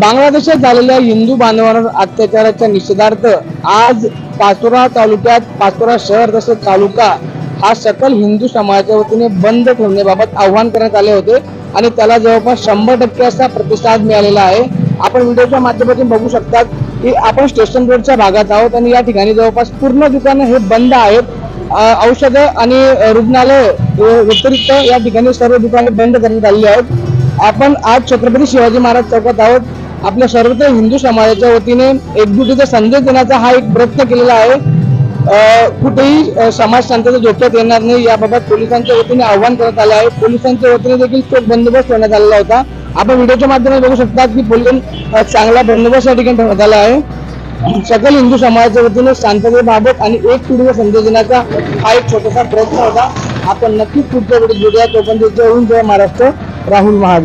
बांगलादेशात झालेल्या हिंदू बांधवांवर अत्याचाराच्या निषेधार्थ आज पाचोरा तालुक्यात पाचोरा शहर तसेच तालुका हा सकल हिंदू समाजाच्या वतीने बंद ठेवण्याबाबत आव्हान करण्यात आले होते आणि त्याला जवळपास शंभर टक्के असा प्रतिसाद मिळालेला आहे. आपण व्हिडिओच्या माध्यमातून बघू शकतात की आपण स्टेशन रोडच्या भागात आहोत आणि या ठिकाणी जवळपास पूर्ण दुकानं हे बंद आहेत. औषधं आणि रुग्णालय व्यतिरिक्त या ठिकाणी सर्व दुकाने बंद करण्यात आलेली आहेत. आपण आज छत्रपती शिवाजी महाराज चौकात आहोत. आपल्या सर्वत्र हिंदू समाजाच्या वतीने एकजुटीचा संदेश देण्याचा हा एक प्रयत्न केलेला आहे. कुठेही समाज शांतता धोक्यात येणार नाही याबाबत पोलिसांच्या वतीने आव्हान करत आलं आहे. पोलिसांच्या वतीने देखील चोख बंदोबस्त ठेवण्यात आलेला होता. आपण व्हिडिओच्या माध्यमातून बघू शकता की पोलीस चांगला बंदोबस्त या ठिकाणी ठेवण्यात आला आहे. सकल हिंदू समाजाच्या वतीने शांततेबाबत आणि एक पिढीचा संदेश देण्याचा हा एक छोटासा प्रयत्न होता. आपण नक्कीच पुढच्या वेळी भेटूया. तोपर्यंत जय हिंद जय महाराष्ट्र. राहुल महाराज